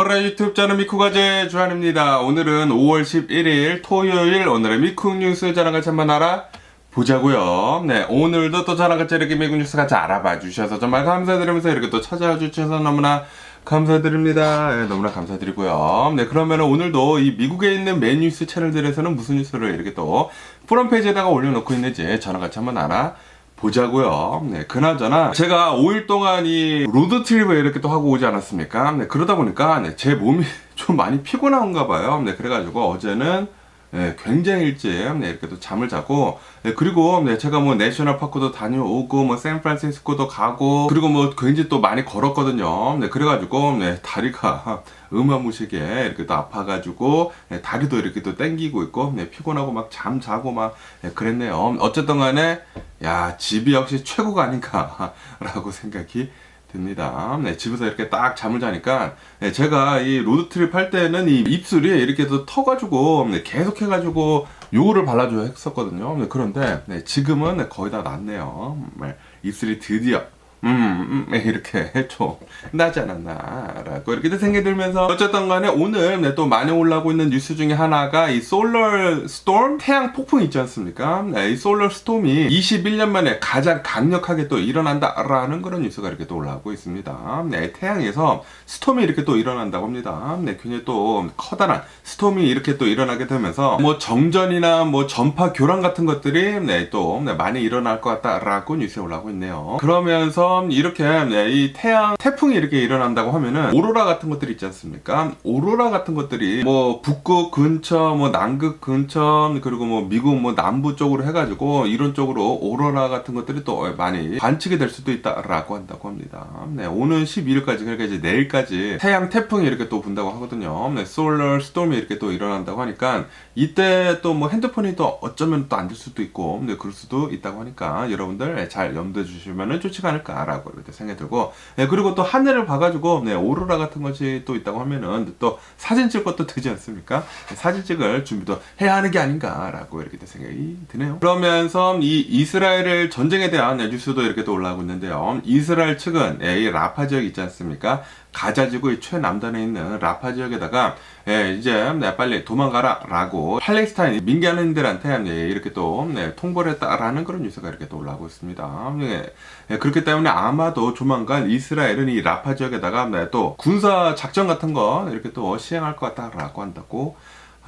월화 유튜브 저는 미쿠가제 주한입니다. 오늘은 5월 11일 토요일 오늘의 미쿠 뉴스 저랑 같이 한번 알아보자고요. 네, 오늘도 또 저랑 같이 이렇게 미국 뉴스 같이 알아봐 주셔서 정말 감사드리면서 이렇게 또 찾아와 주셔서 너무나 감사드립니다. 네, 너무나 감사드리고요. 네, 그러면 오늘도 이 미국에 있는 메 뉴스 채널들에서는 무슨 뉴스를 이렇게 또 프론페이지에다가 올려놓고 있는지 저랑 같이 한번 알아 보자고요. 네, 그나저나 제가 5일 동안 이 로드 트립을 이렇게 또 하고 오지 않았습니까? 네, 그러다 보니까 네, 제 몸이 좀 많이 피곤한가 봐요. 네, 그래가지고 어제는 네, 굉장히 일찍 네, 이렇게 또 잠을 자고 네, 그리고 네, 제가 뭐 내셔널 파크도 다녀오고 뭐 샌프란시스코도 가고 그리고 뭐 굉장히 또 많이 걸었거든요. 네, 그래가지고 네, 다리가 어마무시게 이렇게 또 아파가지고 네, 다리도 이렇게 또 땡기고 있고 네, 피곤하고 막 잠 자고 막 네, 그랬네요. 어쨌든 간에 야 집이 역시 최고가 아닌가라고 생각이 듭니다. 네, 집에서 이렇게 딱 잠을 자니까 네, 제가 이 로드트립 할 때는 이 입술이 이렇게 또 터가지고 네, 계속 해가지고 요거를 발라줘야 했었거든요. 네, 그런데 네, 지금은 네, 거의 다 낫네요. 네, 입술이 드디어 음, 음, 이렇게 좀 나지 않았나라고 이렇게 생각이 들면서 어쨌든 간에 오늘 네, 또 많이 올라오고 있는 뉴스 중에 하나가 이 솔러 스톰 태양 폭풍 있지 않습니까? 네, 이 솔러 스톰이 21년 만에 가장 강력하게 또 일어난다라는 그런 뉴스가 이렇게 또 올라오고 있습니다. 네, 태양에서 스톰이 이렇게 또 일어난다고 합니다. 네, 굉장히 또 커다란 스톰이 이렇게 또 일어나게 되면서 뭐 정전이나 뭐 전파 교란 같은 것들이 네, 또 네, 많이 일어날 것 같다라고 뉴스에 올라오고 있네요. 그러면서 이렇게 네, 이 태양 태풍이 이렇게 일어난다고 하면은 오로라 같은 것들이 있지 않습니까? 오로라 같은 것들이 뭐 북극 근처, 뭐 남극 근처 그리고 뭐 미국 뭐 남부 쪽으로 해가지고 이런 쪽으로 오로라 같은 것들이 또 많이 관측이 될 수도 있다라고 한다고 합니다. 네, 오는 12일까지 그러니까 이제 내일까지 태양 태풍이 이렇게 또 분다고 하거든요. 네, 솔러 스톰이 이렇게 또 일어난다고 하니까 이때 또 뭐 핸드폰이 또 어쩌면 또 안 될 수도 있고 네, 그럴 수도 있다고 하니까 여러분들 잘 염두해 주시면은 좋지 않을까 라고 이렇게 생각이 들고 네, 그리고 또 하늘을 봐가지고 네, 오로라 같은 것이 또 있다고 하면은 또 사진 찍을 것도 되지 않습니까? 네, 사진 찍을 준비도 해야 하는 게 아닌가라고 이렇게 또 생각이 드네요. 그러면서 이 이스라엘을 전쟁에 대한 네, 뉴스도 이렇게 또 올라오고 있는데요. 이스라엘 측은 네, 이 라파 지역 있지 않습니까? 가자 지구의 최남단에 있는 라파 지역에다가 예, 이제 네, 빨리 도망가라라고 팔레스타인 민간인들한테 네, 이렇게 또 네, 통보를 했다라는 그런 뉴스가 이렇게 또 올라오고 있습니다. 예, 예, 그렇기 때문에 아마도 조만간 이스라엘은 이 라파 지역에다가 네, 또 군사 작전 같은 거 이렇게 또 시행할 것 같다라고 한다고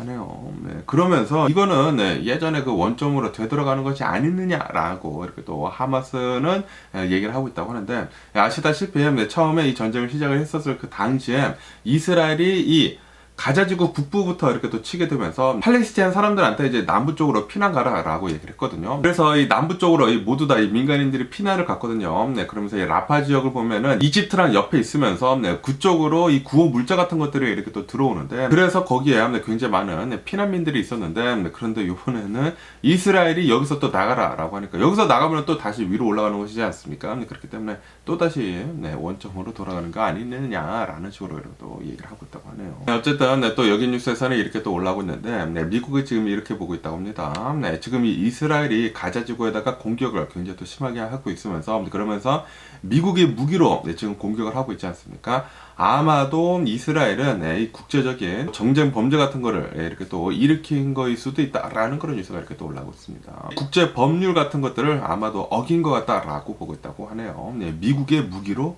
하네요. 네, 그러면서 이거는 네, 예전에 그 원점으로 되돌아가는 것이 아니느냐라고 이렇게 또 하마스는 예, 얘기를 하고 있다고 하는데 예, 아시다시피 네, 처음에 이 전쟁을 시작을 했었을 그 당시에 이스라엘이 이 가자지구 북부부터 이렇게 또 치게 되면서 팔레스타인 사람들한테 이제 남부 쪽으로 피난 가라라고 얘기를 했거든요. 그래서 이 남부 쪽으로 이 모두 다 이 민간인들이 피난을 갔거든요. 네, 그러면서 이 라파 지역을 보면은 이집트랑 옆에 있으면서 네, 그쪽으로 이 구호 물자 같은 것들이 이렇게 또 들어오는데 그래서 거기에 네, 굉장히 많은 네, 피난민들이 있었는데 네, 그런데 이번에는 이스라엘이 여기서 또 나가라라고 하니까 여기서 나가면 또 다시 위로 올라가는 것이지 않습니까? 네, 그렇기 때문에 또 다시 네, 원점으로 돌아가는 거 아니느냐라는 식으로 또 얘기를 하고 있다고 하네요. 네, 어쨌든 네, 또 여기 뉴스에서는 이렇게 또 올라오고 있는데 네, 미국이 지금 이렇게 보고 있다고 합니다. 네, 지금 이 이스라엘이 가자 지구에다가 공격을 굉장히 또 심하게 하고 있으면서 그러면서 미국이 무기로 네, 지금 공격을 하고 있지 않습니까? 아마도 이스라엘은 네, 이 국제적인 정쟁 범죄 같은 거를 네, 이렇게 또 일으킨 거일 수도 있다라는 그런 뉴스가 이렇게 또 올라오고 있습니다. 국제 법률 같은 것들을 아마도 어긴 것 같다라고 보고 있다고 하네요. 네, 미국의 무기로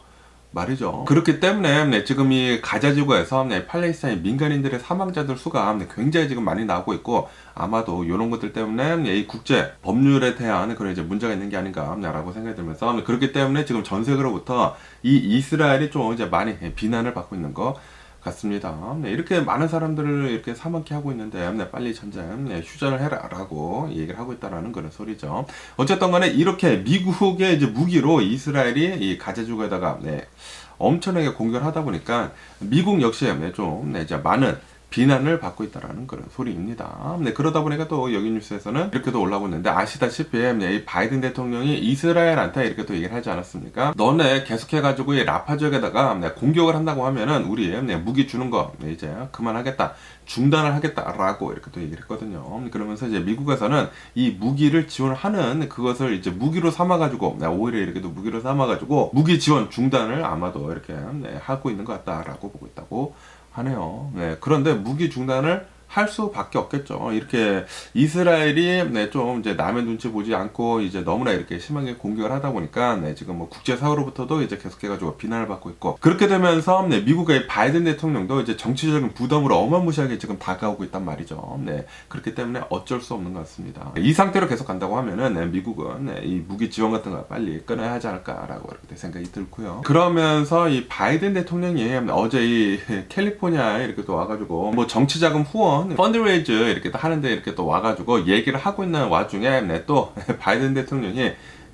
말이죠. 그렇기 때문에 네, 지금 이 가자지구에서 네, 팔레스타인 민간인들의 사망자들 수가 네, 굉장히 지금 많이 나오고 있고 아마도 이런 것들 때문에 네, 이 국제 법률에 대한 그런 이제 문제가 있는 게 아닌가라고 생각이 들면서 네, 그렇기 때문에 지금 전 세계로부터 이 이스라엘이 좀 이제 많이 비난을 받고 있는 거. 같습니다. 네, 이렇게 많은 사람들을 이렇게 사망케 하고 있는데 네, 빨리 전쟁 네, 휴전을 해라라고 얘기를 하고 있다라는 그런 소리죠. 어쨌든 간에 이렇게 미국의 이제 무기로 이스라엘이 이 가자지구에다가 네, 엄청나게 공격을 하다 보니까 미국 역시 네, 좀 네, 이제 많은 비난을 받고 있다라는 그런 소리입니다. 네, 그러다 보니까 또 여기 뉴스에서는 이렇게도 올라오고 있는데 아시다시피 네, 이 바이든 대통령이 이스라엘한테 이렇게 또 얘기를 하지 않았습니까? 너네 계속해가지고 이 라파 지역에다가 네, 공격을 한다고 하면은 우리 네, 무기 주는 거 네, 이제 그만하겠다. 중단을 하겠다라고 이렇게 또 얘기를 했거든요. 그러면서 이제 미국에서는 이 무기를 지원하는 그것을 이제 무기로 삼아가지고 네, 오히려 이렇게 또 무기로 삼아가지고 무기 지원 중단을 아마도 이렇게 네, 하고 있는 것 같다라고 보고 있다고 하네요. 네, 그런데 무기 중단을 할 수밖에 없겠죠. 이렇게 이스라엘이 네, 좀 이제 남의 눈치 보지 않고 이제 너무나 이렇게 심하게 공격을 하다 보니까 네, 지금 뭐 국제 사회로부터도 이제 계속해가지고 비난을 받고 있고 그렇게 되면서 네, 미국의 바이든 대통령도 이제 정치적인 부담으로 어마무시하게 지금 다가오고 있단 말이죠. 네, 그렇기 때문에 어쩔 수 없는 것 같습니다. 이 상태로 계속 간다고 하면은 네, 미국은 네, 이 무기 지원 같은 거 빨리 끊어야 하지 않을까라고 이렇게 생각이 들고요. 그러면서 이 바이든 대통령이 어제 이 캘리포니아에 이렇게 또 와가지고 뭐 정치 자금 후원 펀드레이즈 이렇게 또 하는데 이렇게 또 와가지고 얘기를 하고 있는 와중에 네, 또 바이든 대통령이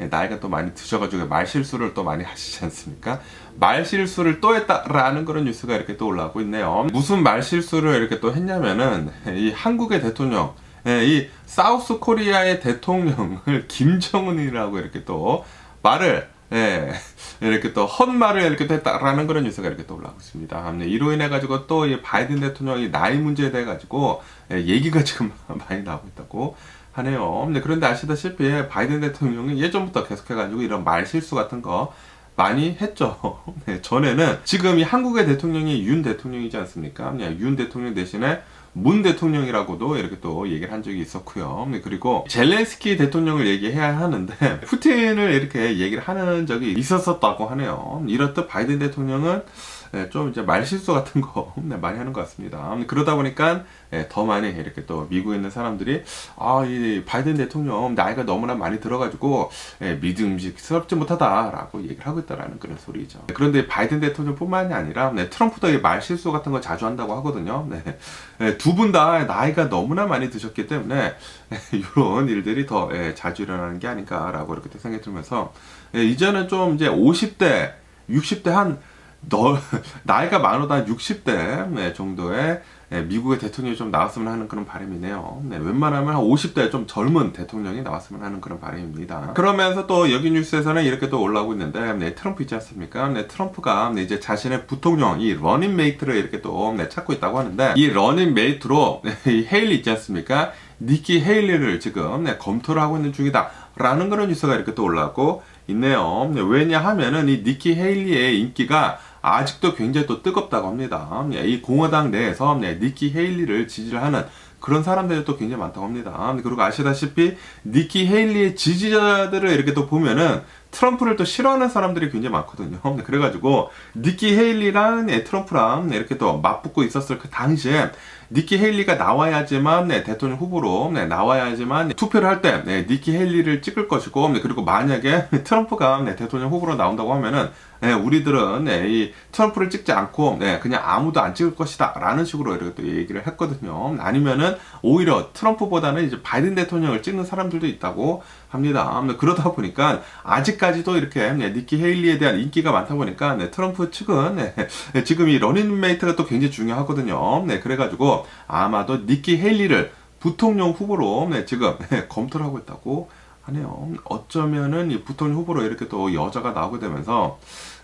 나이가 또 많이 드셔가지고 말 실수를 또 많이 하시지 않습니까? 말 실수를 또 했다라는 그런 뉴스가 이렇게 또 올라오고 있네요. 무슨 말 실수를 이렇게 또 했냐면은 이 한국의 대통령, 예, 이 사우스 코리아의 대통령을 김정은이라고 이렇게 또 말을 예, 이렇게 또 헛말을 이렇게 또 했다라는 그런 뉴스가 이렇게 또 올라오고 있습니다. 네, 이로 인해 가지고 또 이 바이든 대통령이 나이 문제에 대해 가지고 예, 얘기가 지금 많이 나오고 있다고 하네요. 네, 그런데 아시다시피 바이든 대통령이 예전부터 계속해가지고 이런 말 실수 같은 거 많이 했죠. 네, 전에는 지금 이 한국의 대통령이 윤 대통령이지 않습니까? 네, 윤 대통령 대신에 문 대통령이라고도 이렇게 또 얘기를 한 적이 있었고요. 네, 그리고 젤렌스키 대통령을 얘기해야 하는데 푸틴을 이렇게 얘기를 하는 적이 있었었다고 하네요. 이렇듯 바이든 대통령은 예, 좀 이제 말실수 같은 거 네, 많이 하는 것 같습니다. 그러다 보니까 예, 더 많이 이렇게 또 미국에 있는 사람들이 아, 이 바이든 대통령 나이가 너무나 많이 들어가지고 예, 믿음직스럽지 못하다라고 얘기를 하고 있다라는 그런 소리죠. 그런데 바이든 대통령뿐만이 아니라 네, 트럼프도 이 말실수 같은 거 자주 한다고 하거든요. 네. 예, 두분 다 나이가 너무나 많이 드셨기 때문에 이런 일들이 더 예, 자주 일어나는 게 아닌가라고 이렇게 또 생각이 들면서 예, 이제는 좀 이제 50대, 60대 한 너, 나이가 많아도 한 60대 네, 정도의 네, 미국의 대통령이 좀 나왔으면 하는 그런 바람이네요. 네, 웬만하면 한 50대 좀 젊은 대통령이 나왔으면 하는 그런 바람입니다. 그러면서 또 여기 뉴스에서는 이렇게 또 올라오고 있는데, 네, 트럼프 있지 않습니까? 네, 트럼프가 네, 이제 자신의 부통령, 이 러닝 메이트를 이렇게 또 네, 찾고 있다고 하는데, 이 러닝 메이트로 네, 이 헤일리 있지 않습니까? 니키 헤일리를 지금 네, 검토를 하고 있는 중이다. 라는 그런 뉴스가 이렇게 또 올라오고 있네요. 네, 왜냐하면은 이 니키 헤일리의 인기가 아직도 굉장히 또 뜨겁다고 합니다. 예, 이 공화당 내에서 네, 니키 헤일리를 지지를 하는 그런 사람들이 또 굉장히 많다고 합니다. 그리고 아시다시피 니키 헤일리의 지지자들을 이렇게 또 보면은 트럼프를 또 싫어하는 사람들이 굉장히 많거든요. 그래가지고 니키 헤일리랑 네, 트럼프랑 네, 이렇게 또 맞붙고 있었을 그 당시에 니키 헤일리가 나와야지만 네, 대통령 후보로 네, 나와야지만 네, 투표를 할 때 니키 헤일리를 찍을 것이고 네, 그리고 만약에 트럼프가 네, 대통령 후보로 나온다고 하면은 네, 우리들은 네, 이 트럼프를 찍지 않고 네, 그냥 아무도 안 찍을 것이다 라는 식으로 이렇게 또 얘기를 했거든요. 아니면은 오히려 트럼프보다는 이제 바이든 대통령을 찍는 사람들도 있다고 합니다. 그러다 보니까 아직까지도 이렇게 네, 니키 헤일리에 대한 인기가 많다 보니까 네, 트럼프 측은 네, 지금 이 러닝메이트가 또 굉장히 중요하거든요. 네, 그래가지고 아마도 니키 헤일리를 부통령 후보로 네, 지금 네, 검토를 하고 있다고 하네요. 어쩌면은 이 부통령 후보로 이렇게 또 여자가 나오게 되면서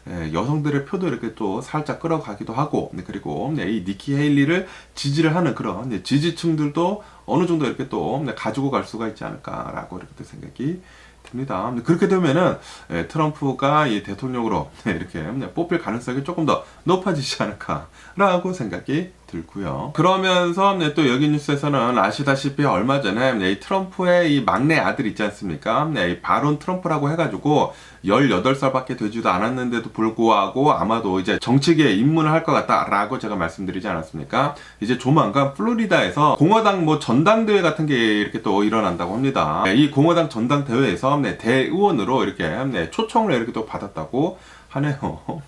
예, 여성들의 표도 이렇게 또 살짝 끌어가기도 하고 네, 그리고 네, 이 니키 헤일리를 지지를 하는 그런 네, 지지층들도 어느 정도 이렇게 또 네, 가지고 갈 수가 있지 않을까라고 이렇게 또 생각이 듭니다. 그렇게 되면은 예, 트럼프가 이 대통령으로 네, 이렇게 네, 뽑힐 가능성이 조금 더 높아지지 않을까라고 생각이 들고요. 그러면서 네, 또 여기 뉴스에서는 아시다시피 얼마 전에 네, 이 트럼프의 이 막내 아들 있지 않습니까? 네, 이 바론 트럼프라고 해가지고 18살밖에 되지도 않았는데도 불구하고 아마도 이제 정치계에 입문을 할 것 같다라고 제가 말씀드리지 않았습니까? 이제 조만간 플로리다에서 공화당 뭐 전당대회 같은 게 이렇게 또 일어난다고 합니다. 네, 이 공화당 전당대회에서 네, 대의원으로 이렇게 네, 초청을 이렇게 또 받았다고 하네요.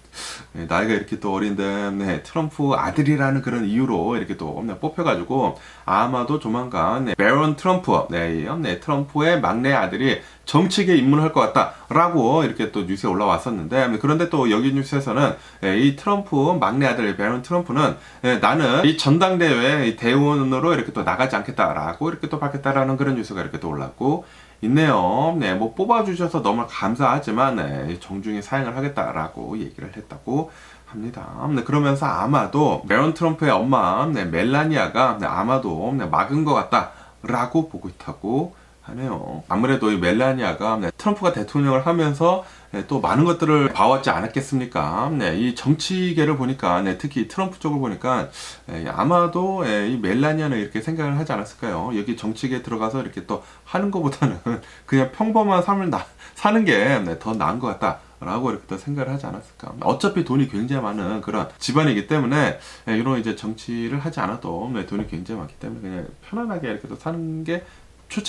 네, 나이가 이렇게 또 어린데 네, 트럼프 아들이라는 그런 이유로 이렇게 또 네, 뽑혀가지고 아마도 조만간 네, 베런 트럼프, 네, 네, 트럼프의 막내 아들이 정치계에 입문할 것 같다라고 이렇게 또 뉴스에 올라왔었는데 그런데 또 여기 뉴스에서는 네, 이 트럼프 막내 아들 베런 트럼프는 네, 나는 이 전당대회 대의원으로 이렇게 또 나가지 않겠다라고 이렇게 또 밝혔다라는 그런 뉴스가 이렇게 또 올랐고 있네요. 네, 뭐 뽑아주셔서 너무 감사하지만 네, 정중히 사행을 하겠다라고 얘기를 했다고 합니다. 네, 그러면서 아마도 메론 트럼프의 엄마 네, 멜라니아가 네, 아마도 네, 막은 것 같다 라고 보고 있다고 하네요. 아무래도 이 멜라니아가 네, 트럼프가 대통령을 하면서 네, 또 많은 것들을 봐왔지 않았겠습니까? 네, 이 정치계를 보니까 네, 특히 트럼프 쪽을 보니까 네, 아마도 예, 이 멜라니아는 이렇게 생각을 하지 않았을까요? 여기 정치계에 들어가서 이렇게 또 하는 것보다는 그냥 평범한 삶을 나, 사는 게더 나은 것 같다. 라고 이렇게 또 생각을 하지 않았을까. 어차피 돈이 굉장히 많은 그런 집안이기 때문에 예, 이런 이제 정치를 하지 않아도 네, 돈이 굉장히 많기 때문에 그냥 편안하게 이렇게 또 사는 게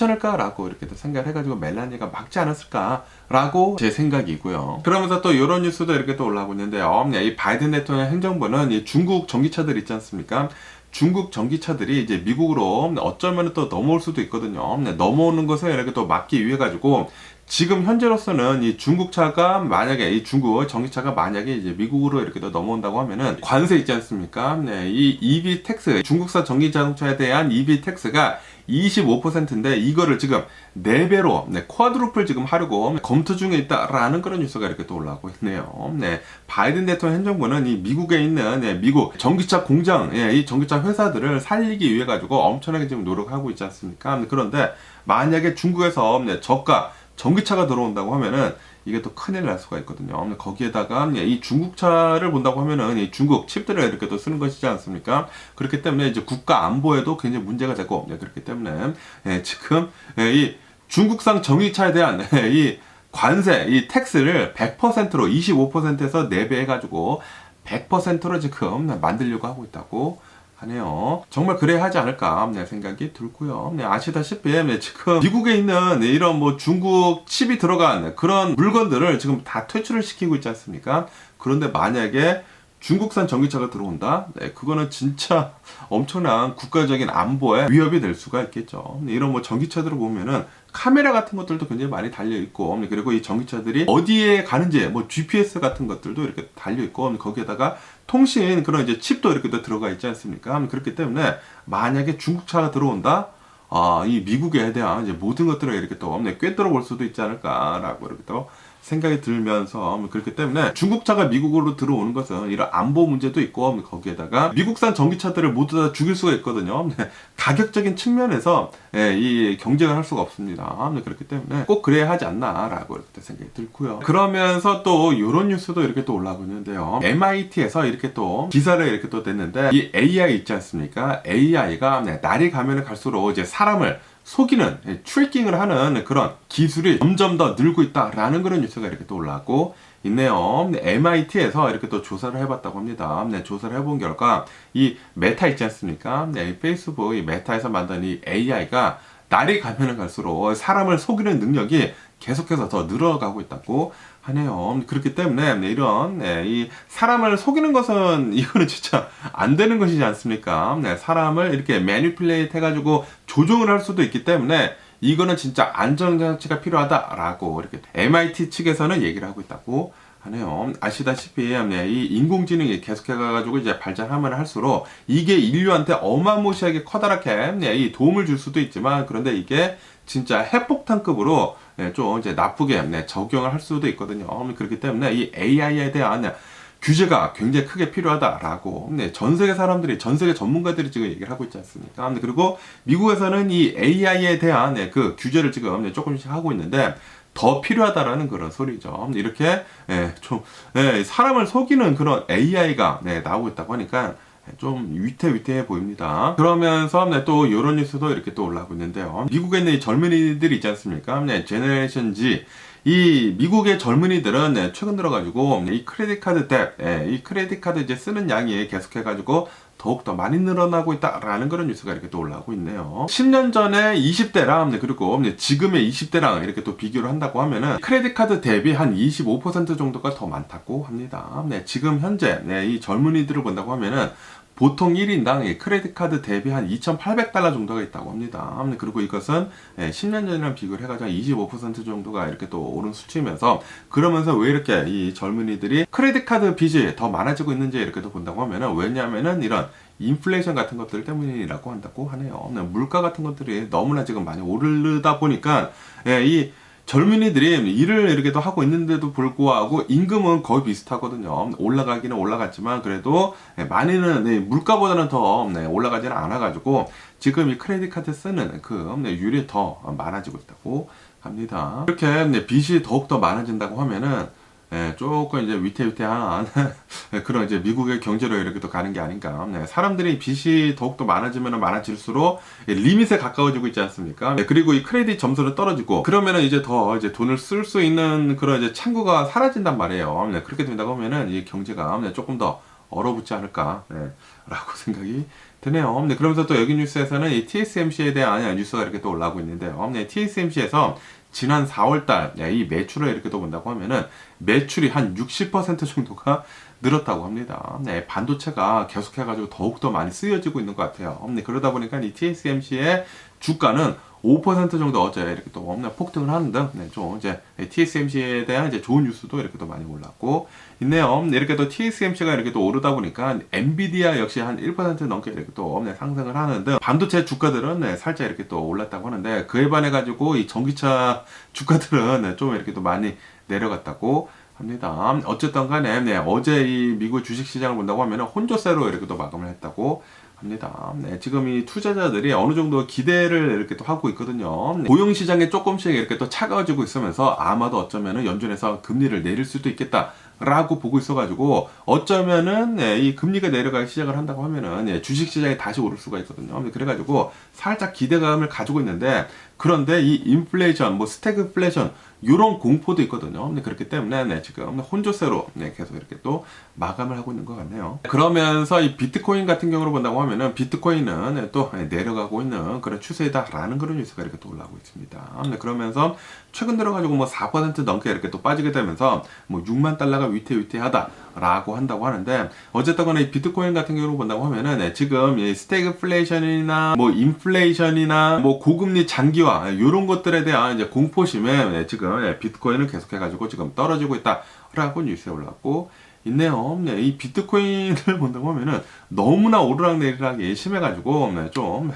않을까라고 이렇게 또 생각을 해가지고 멜라니가 막지 않았을까라고 제 생각이고요. 그러면서 또 이런 뉴스도 이렇게 또 올라오고 있는데요. 네, 이 바이든 대통령 행정부는 이 중국 전기차들 있지 않습니까? 중국 전기차들이 이제 미국으로 어쩌면 또 넘어올 수도 있거든요. 네, 넘어오는 것을 이렇게 또 막기 위해 가지고 지금 현재로서는 이 중국차가 만약에 이 중국 전기차가 만약에 이제 미국으로 이렇게 또 넘어온다고 하면은 관세 있지 않습니까? 네, 이 EV 텍스 중국산 전기 자동차에 대한 EV 텍스가 25%인데 이거를 지금 4배로 네, 쿼드루플 지금 하려고 검토 중에 있다라는 그런 뉴스가 이렇게 또 올라오고 있네요. 네, 바이든 대통령 행정부는 이 미국에 있는 네, 미국 전기차 공장, 예, 이 전기차 회사들을 살리기 위해 가지고 엄청나게 지금 노력하고 있지 않습니까? 그런데 만약에 중국에서 네, 저가 전기차가 들어온다고 하면은 이게 또 큰일 날 수가 있거든요. 거기에다가 이 중국차를 본다고 하면은 이 중국 칩들을 이렇게 또 쓰는 것이지 않습니까? 그렇기 때문에 이제 국가 안보에도 굉장히 문제가 되고 네, 그렇기 때문에 예, 지금 예, 이 중국산 전기차에 대한 예, 이 관세, 이 텍스를 100%로 25%에서 4배 해가지고 100%로 지금 만들려고 하고 있다고 하네요. 정말 그래야 하지 않을까 네, 생각이 들고요. 네, 아시다시피 네, 지금 미국에 있는 네, 이런 뭐 중국 칩이 들어간 그런 물건들을 지금 다 퇴출을 시키고 있지 않습니까? 그런데 만약에 중국산 전기차가 들어온다? 네, 그거는 진짜 엄청난 국가적인 안보에 위협이 될 수가 있겠죠. 네, 이런 뭐 전기차들을 보면은 카메라 같은 것들도 굉장히 많이 달려 있고 네, 그리고 이 전기차들이 어디에 가는지 뭐 GPS 같은 것들도 이렇게 달려 있고 네, 거기에다가 통신 그런 이제 칩도 이렇게 또 들어가 있지 않습니까? 그렇기 때문에 만약에 중국차가 들어온다? 아, 이 미국에 대한 이제 모든 것들을 이렇게 또 네, 꿰뚫어 볼 수도 있지 않을까라고 이렇게 또 생각이 들면서 뭐 그렇기 때문에 중국차가 미국으로 들어오는 것은 이런 안보 문제도 있고 뭐 거기에다가 미국산 전기차들을 모두 다 죽일 수가 있거든요. 네, 가격적인 측면에서 예, 이 경쟁을 할 수가 없습니다. 네, 그렇기 때문에 꼭 그래야 하지 않나라고 이렇게 생각이 들고요. 그러면서 또 이런 뉴스도 이렇게 또 올라오고 있는데요. MIT에서 이렇게 또 기사를 이렇게 또 냈는데 이 AI 있지 않습니까? AI가 네, 날이 가면 갈수록 이제 사람을 속이는 예, 트래킹을 하는 그런 기술이 점점 더 늘고 있다라는 그런 뉴스가 이렇게 또 올라오고 있네요. MIT에서 이렇게 또 조사를 해봤다고 합니다. 네, 조사를 해본 결과 이 메타 있지 않습니까? 네, 페이스북 이 메타에서 만든 이 AI가 날이 가면 갈수록 사람을 속이는 능력이 계속해서 더 늘어가고 있다고 하네요. 그렇기 때문에 네, 이런 네, 이 사람을 속이는 것은 이거는 진짜 안 되는 것이지 않습니까? 네, 사람을 이렇게 매니플레이트 해가지고 조종을 할 수도 있기 때문에 이거는 진짜 안전장치가 필요하다라고 이렇게 MIT 측에서는 얘기를 하고 있다고 하네요. 아시다시피 네, 이 인공지능이 계속해가지고 이제 발전하면 할수록 이게 인류한테 어마무시하게 커다랗게 네, 이 도움을 줄 수도 있지만 그런데 이게 진짜 핵폭탄급으로 네, 좀 이제 나쁘게 네, 적용을 할 수도 있거든요. 그렇기 때문에 이 AI에 대한 규제가 굉장히 크게 필요하다라고 네, 전 세계 사람들이 전 세계 전문가들이 지금 얘기를 하고 있지 않습니까? 네, 그리고 미국에서는 이 AI에 대한 네, 그 규제를 지금 네, 조금씩 하고 있는데 더 필요하다라는 그런 소리죠. 이렇게 예, 좀 예, 사람을 속이는 그런 AI가 네, 나오고 있다고 하니까 좀 위태위태해 보입니다. 그러면서 네, 또 이런 뉴스도 이렇게 또 올라오고 있는데요. 미국에 있는 이 젊은이들 있지 않습니까? 네, 제네레이션 Z 이 미국의 젊은이들은 네, 최근 들어가지고 이 크레딧 카드 뎁, 네, 이 크레딧 카드 이제 쓰는 양이 계속해가지고 더욱더 많이 늘어나고 있다라는 그런 뉴스가 이렇게 또 올라오고 있네요. 10년 전에 20대랑 네, 그리고 지금의 20대랑 이렇게 또 비교를 한다고 하면은 크레딧 카드 대비 한 25% 정도가 더 많다고 합니다. 네, 지금 현재 네, 이 젊은이들을 본다고 하면은 보통 1인당 크레딧 카드 대비 한 2,800달러 정도가 있다고 합니다. 그리고 이것은 10년 전이랑 비교를 해가지고 25% 정도가 이렇게 또 오른 수치면서 그러면서 왜 이렇게 이 젊은이들이 크레딧 카드 빚이 더 많아지고 있는지 이렇게 또 본다고 하면은 왜냐하면은 이런 인플레이션 같은 것들 때문이라고 한다고 하네요. 물가 같은 것들이 너무나 지금 많이 오르다 보니까 이 젊은이들이 일을 이렇게 또 하고 있는데도 불구하고 임금은 거의 비슷하거든요. 올라가기는 올라갔지만 그래도 네, 많이는 네, 물가보다는 더 네, 올라가지는 않아가지고 지금 이 크레딧 카드 쓰는 그 네, 율이 더 많아지고 있다고 합니다. 이렇게 네, 빚이 더욱 더 많아진다고 하면은 예, 조금 이제 위태위태한 그런 이제 미국의 경제로 이렇게 또 가는 게 아닌가. 네, 사람들이 빚이 더욱더 많아지면 많아질수록 예, 리밋에 가까워지고 있지 않습니까? 네, 그리고 이 크레딧 점수는 떨어지고 그러면은 이제 더 이제 돈을 쓸 수 있는 그런 이제 창구가 사라진단 말이에요. 네, 그렇게 된다고 하면은 이 경제가 네, 조금 더 얼어붙지 않을까. 네, 라고 생각이 드네요. 네, 그러면서 또 여기 뉴스에서는 이 TSMC에 대한 뉴스가 이렇게 또 올라오고 있는데요. 네, TSMC에서 지난 4월달 네, 이 매출을 이렇게 또 본다고 하면은 매출이 한 60% 정도가 늘었다고 합니다. 네, 반도체가 계속해가지고 더욱더 많이 쓰여지고 있는 것 같아요. 네, 그러다 보니까 이 TSMC의 주가는 5% 정도 어제 이렇게 또 없는 폭등을 하는 등, 네, 좀 이제 TSMC에 대한 이제 좋은 뉴스도 이렇게 또 많이 올랐고 있네요. 네, 이렇게 또 TSMC가 이렇게 또 오르다 보니까 엔비디아 역시 한 1% 넘게 이렇게 또 네, 상승을 하는 등 반도체 주가들은 네, 살짝 이렇게 또 올랐다고 하는데 그에 반해 가지고 이 전기차 주가들은 네, 좀 이렇게 또 많이 내려갔다고 합니다. 어쨌든 간에 네, 어제 이 미국 주식 시장을 본다고 하면 혼조세로 이렇게 또 마감을 했다고 합니다. 네, 지금 이 투자자들이 어느 정도 기대를 이렇게 또 하고 있거든요. 네, 고용 시장에 조금씩 이렇게 또 차가워지고 있으면서 아마도 어쩌면은 연준에서 금리를 내릴 수도 있겠다. 라고 보고 있어가지고 어쩌면은 네, 이 금리가 내려가기 시작을 한다고 하면은 네, 주식 시장이 다시 오를 수가 있거든요. 네, 그래가지고 살짝 기대감을 가지고 있는데 그런데 이 인플레이션, 뭐 스태그플레이션 이런 공포도 있거든요. 네, 그렇기 때문에 네, 지금 혼조세로 네, 계속 이렇게 또 마감을 하고 있는 것 같네요. 그러면서 이 비트코인 같은 경우로 본다고 하면은 비트코인은 네, 또 내려가고 있는 그런 추세다라는 그런 뉴스가 이렇게 또 올라오고 있습니다. 네, 그러면서 최근 들어가지고 뭐 4% 넘게 이렇게 또 빠지게 되면서 뭐 6만 달러가 위태위태하다라고 한다고 하는데 어쨌든 이 비트코인 같은 경우로 본다고 하면은 네, 지금 이 스태그플레이션이나 뭐 인플레이션이나 뭐 고금리 장기화 이런 것들에 대한 이제 공포심에 네, 지금 네, 비트코인은 계속해가지고 지금 떨어지고 있다라고 뉴스에 올랐고 있네요. 네, 이 비트코인을 본다고 하면은 너무나 오르락내리락이 심해가지고 네, 좀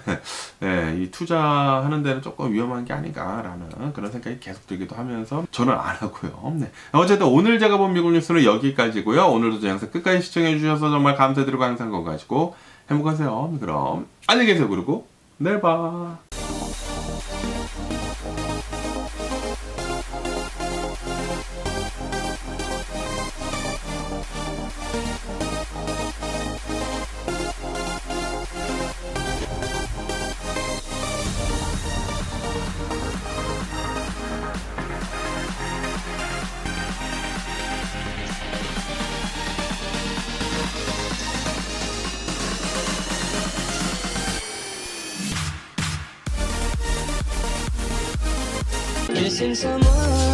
네, 이 투자하는 데는 조금 위험한 게 아닌가라는 그런 생각이 계속 들기도 하면서 저는 안 하고요. 네. 어쨌든 오늘 제가 본 미국 뉴스는 여기까지고요. 오늘도 제 영상 끝까지 시청해 주셔서 정말 감사드리고 항상 건강하시고 행복하세요. 그럼 안녕히 계세요. 그리고 내일 봐. Missing someone